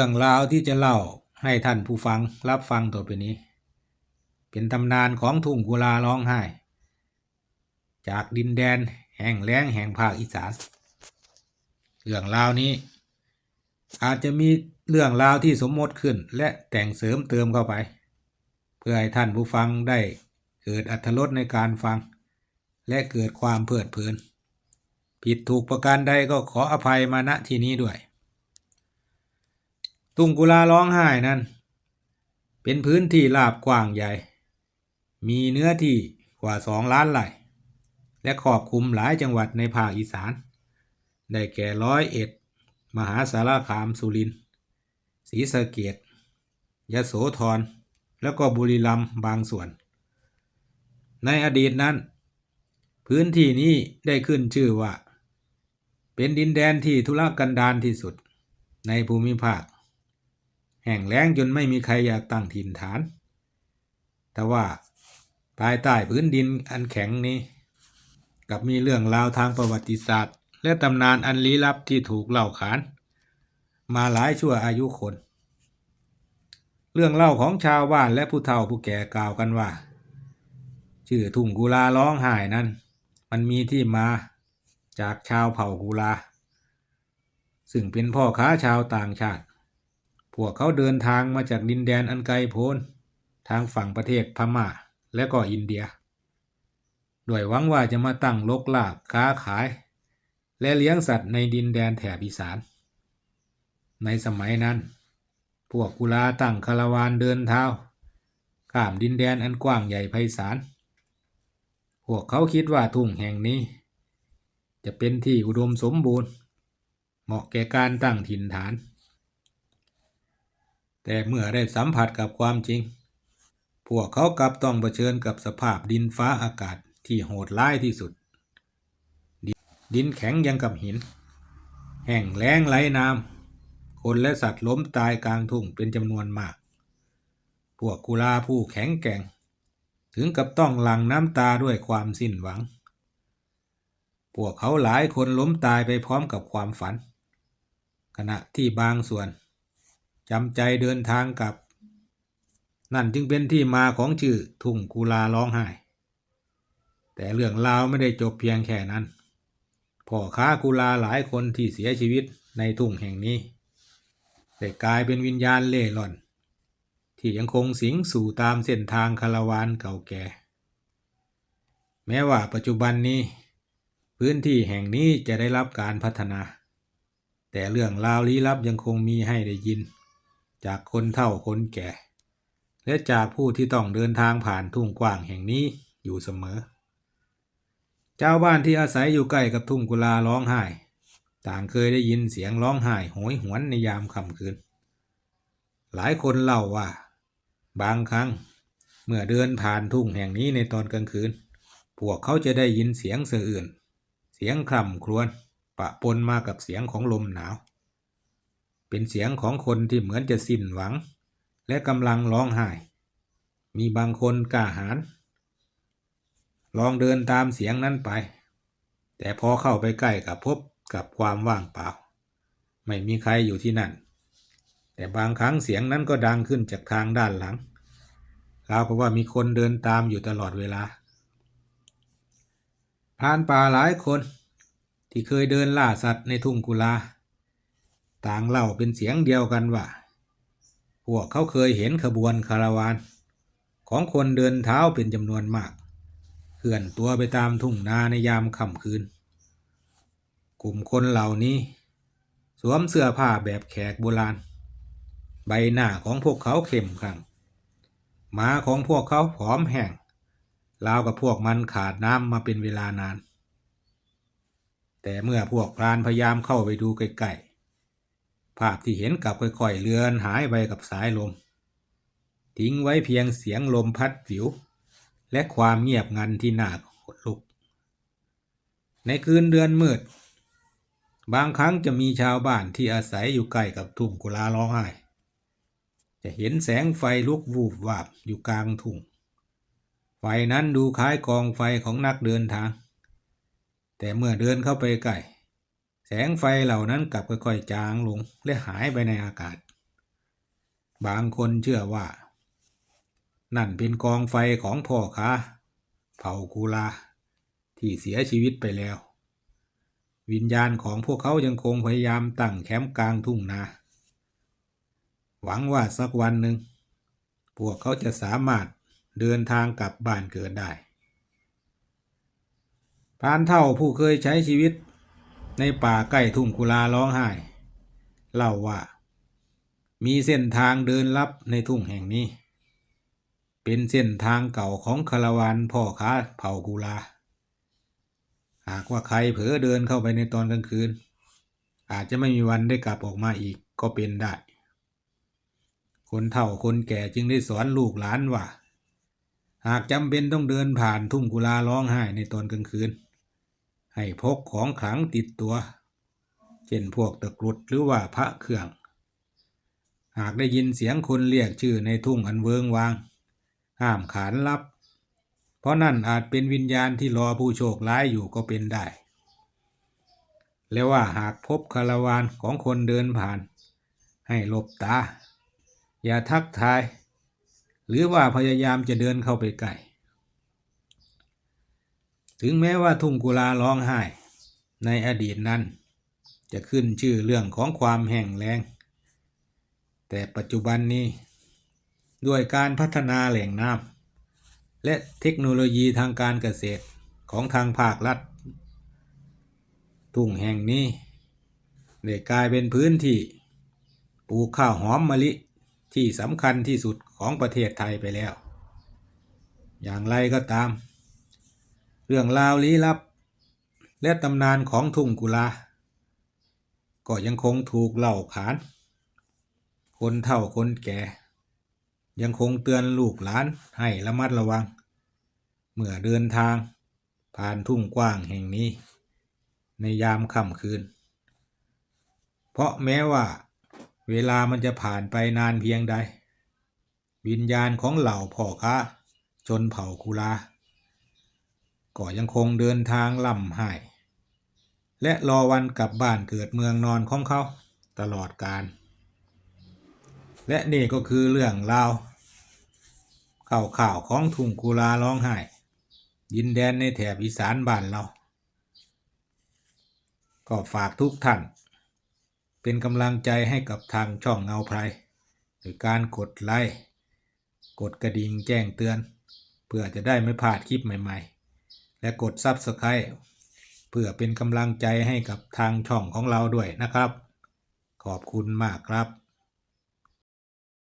รื่องราวที่จะเล่าให้ท่านผู้ฟังรับฟังต่อไปนี้ เป็นตำนานของทุ่งกุลาร้องไห้ จากดินแดนแห่งแล้งแห่งภาคอีสานเรื่องราวนี้ อาจจะมีเรื่องราวที่สมมติขึ้นและแต่งเสริมเติมเข้าไป เพื่อให้ท่านผู้ฟังได้เกิดอัธรสในการฟัง และเกิดความเพลิดเพลิน ผิดถูกประการใดก็ขออภัยมาณที่นี้ด้วย ตุงกุลาร้องไห้นั้น เป็นพื้นที่ราบกว้างใหญ่ มีเนื้อที่กว่าสองล้านไร่และครอบคลุมหลายจังหวัดในภาคอีสาน ได้แก่ร้อยเอ็ด มหาสารคามสุรินทร์ศรีสะเกดยโสธร แล้วก็บุรีรัมย์บางส่วน ในอดีตนั้น พื้นที่นี้ได้ขึ้นชื่อว่า เป็นดินแดนที่ทุรกันดารที่สุดในภูมิภาค แห่งแล้งจนไม่มีใครอยากตั้งถิ่นฐาน แต่ว่าภายใต้พื้นดินอันแข็งนี้กับมีเรื่องราวทางประวัติศาสตร์ และตำนานอันลี้ลับที่ถูกเล่าขาน มาหลายชั่วอายุคน เรื่องเล่าของชาวบ้านและผู้เฒ่าผู้แก่กล่าวกันว่า ชื่อทุ่งกุลาร้องไห้นั้น มันมีที่มาจากชาวเผ่ากุลา ซึ่งเป็นพ่อค้าชาวต่างชาติ วกเขาเดินทางมาจากดินแดนอันไกลโพ้น ทางฝั่งประเทศพม่าและก็อินเดีย ด้วยหวังว่าจะมาตั้งลกลากค้าขาย และเลี้ยงสัตว์ในดินแดนแถบอีสาน ในสมัยนั้น พวกกุลาตั้งคาราวานเดินเท้าข้ามดินแดนอันกว้างใหญ่ไพศาล พวกเขาคิดว่าทุ่งแห่งนี้ จะเป็นที่อุดมสมบูรณ์ เหมาะแก่การตั้งถิ่นฐาน แต่เมื่อได้สัมผัสกับความจริง พวกเขากลับต้องเผชิญกับสภาพดินฟ้าอากาศที่โหดร้ายที่สุด ดิดินแข็งยังกับหิน แห้งแล้งไร้น้ำคนและสัตว์ล้มตายกลางทุ่งเป็นจำนวนมาก พวกกุลาผู้แข็งแกร่ง ถึงกับต้องหลั่งน้ำตาด้วยความสิ้นหวัง พวกเขาหลายคนล้มตายไปพร้อมกับความฝัน ขณะที่บางส่วน จำใจเดินทางกลับ นั่นจึงเป็นที่มาของชื่อทุ่งกุลาร้องไห้ แต่เรื่องราวไม่ได้จบเพียงแค่นั้นพ่อค้ากุลาหลายคนที่เสียชีวิตในทุ่งแห่งนี้ได้กลายเป็นวิญญาณเล่ร่อน ที่ยังคงสิงสู่ตามเส้นทางคาราวานเก่าแก่ แม้ว่าปัจจุบันนี้ พื้นที่แห่งนี้จะได้รับการพัฒนา แต่เรื่องราวลี้ลับยังคงมีให้ได้ยิน จากคนเฒ่าคนแก่ และจากผู้ที่ต้องเดินทางผ่านทุ่งกว้างแห่งนี้อยู่เสมอ เจ้าบ้านที่อาศัยอยู่ใกล้กับทุ่งกุลาร้องไห้ ต่างเคยได้ยินเสียงร้องไห้โหยหวนในยามค่ำคืน หลายคนเล่าว่า บางครั้งเมื่อเดินผ่านทุ่งแห่งนี้ในตอนกลางคืน พวกเขาจะได้ยินเสียงเสะอื่น เสียงคร่ำครวญปะปนมากับเสียงของลมหนาว เป็นเสียงของคนที่เหมือนจะสิ้นหวัง และกำลังร้องไห้ มีบางคนกล้าหาญลองเดินตามเสียงนั้นไป แต่พอเข้าไปใกล้กับพบกับความว่างเปล่า ไม่มีใครอยู่ที่นั่น แต่บางครั้งเสียงนั้นก็ดังขึ้นจากทางด้านหลังราวกับว่ามีคนเดินตามอยู่ตลอดเวลาพรานป่าหลายคนที่เคยเดินล่าสัตว์ในทุ่งกุลา ต่างเล่าเป็นเสียงเดียวกันว่า พวกเขาเคยเห็นขบวนคาราวาน ของคนเดินเท้าเป็นจำนวนมาก เคลื่อนตัวไปตามทุ่งนาในยามค่ำคืน กลุ่มคนเหล่านี้ สวมเสื้อผ้าแบบแขกโบราณ ใบหน้าของพวกเขาเข้มขลังหมาของพวกเขาผอมแห้งราวกับพวกมันขาดน้ำมาเป็นเวลานาน แต่เมื่อพวกพรานพยายามเข้าไปดูใกล้ๆ ภาพที่เห็นกลับค่อยๆเลือนหายไปกับสายลม ทิ้งไว้เพียงเสียงลมพัดผิว และความเงียบงันที่น่าขนลุก ในคืนเดือนมืด บางครั้งจะมีชาวบ้านที่อาศัยอยู่ใกล้กับทุ่งกุลาร้องไห้ จะเห็นแสงไฟลุกวูบวาบอยู่กลางทุ่ง ไฟนั้นดูคล้ายกองไฟของนักเดินทาง แต่เมื่อเดินเข้าไปใกล้ แสงไฟเหล่านั้นกลับค่อยๆจางลงและหายไปในอากาศ บางคนเชื่อว่า นั่นเป็นกองไฟของพ่อค้าเผ่ากูลา ที่เสียชีวิตไปแล้ว วิญญาณของพวกเขายังคงพยายามตั้งแคมป์กลางทุ่งนา หวังว่าสักวันหนึ่ง พวกเขาจะสามารถเดินทางกลับบ้านเกิดได้พานเท่าผู้เคยใช้ชีวิต ในป่าใกล้ทุ่งกุลาร้องไห้ เล่าว่า มีเส้นทางเดินลับในทุ่งแห่งนี้ เป็นเส้นทางเก่าของคารวานพ่อค้าเผ่ากุลา หากว่าใครเผลอเดินเข้าไปในตอนกลางคืน อาจจะไม่มีวันได้กลับออกมาอีกก็เป็นได้ คนเฒ่าคนแก่จึงได้สอนลูกหลานว่า หากจำเป็นต้องเดินผ่านทุ่งกุลาร้องไห้ในตอนกลางคืน ให้พกของขลังติดตัว เช่นพวกตะกรุดหรือว่าพระเครื่อง หากได้ยินเสียงคนเรียกชื่อในทุ่งอันเวิงวาง ห้ามขานรับ เพราะนั่นอาจเป็นวิญญาณที่รอผู้โชคร้ายอยู่ก็เป็นได้ แล้วว่าหากพบคาราวานของคนเดินผ่าน ให้หลบตา อย่าทักทาย หรือว่าพยายามจะเดินเข้าไปใกล้ ถึงแม้ว่าทุ่งกุลาร้องไห้ ในอดีตนั้น จะขึ้นชื่อเรื่องของความแห้งแล้ง แต่ปัจจุบันนี้ ด้วยการพัฒนาแหล่งน้ำและเทคโนโลยีทางการเกษตรของทางภาครัฐ ทุ่งแห่งนี้ได้กลายเป็นพื้นที่ปลูกข้าวหอมมะลิที่สำคัญที่สุดของประเทศไทยไปแล้ว อย่างไรก็ตาม เรื่องราวลี้ลับ และตำนานของทุ่งกุลา ก็ยังคงถูกเล่าขาน คนเฒ่าคนแก่ ยังคงเตือนลูกหลานให้ระมัดระวัง เมื่อเดินทางผ่านทุ่งกว้างแห่งนี้ ในยามค่ำคืน เพราะแม้ว่าเวลามันจะผ่านไปนานเพียงใด วิญญาณของเหล่าพ่อค้าชนเผ่ากุลา ก็ยังคงเดินทางล่ำไห้และรอวันกลับบ้านเกิดเมืองนอนของเขาตลอดกาลและนี่ก็คือเรื่องราวข่าวข่าวของทุ่งกุลาร้องไห้ดินแดนในแถบอีสานบ้านเรา ก็ฝากทุกท่าน เป็นกำลังใจให้กับทางช่องเงาไพรโดยการกดไลค์กดกระดิ่งแจ้งเตือน เพื่อจะได้ไม่พลาดคลิปใหม่ ๆ และกด Subscribe เพื่อเป็นกำลังใจให้กับทางช่องของเราด้วยนะครับ ขอบคุณมากครับ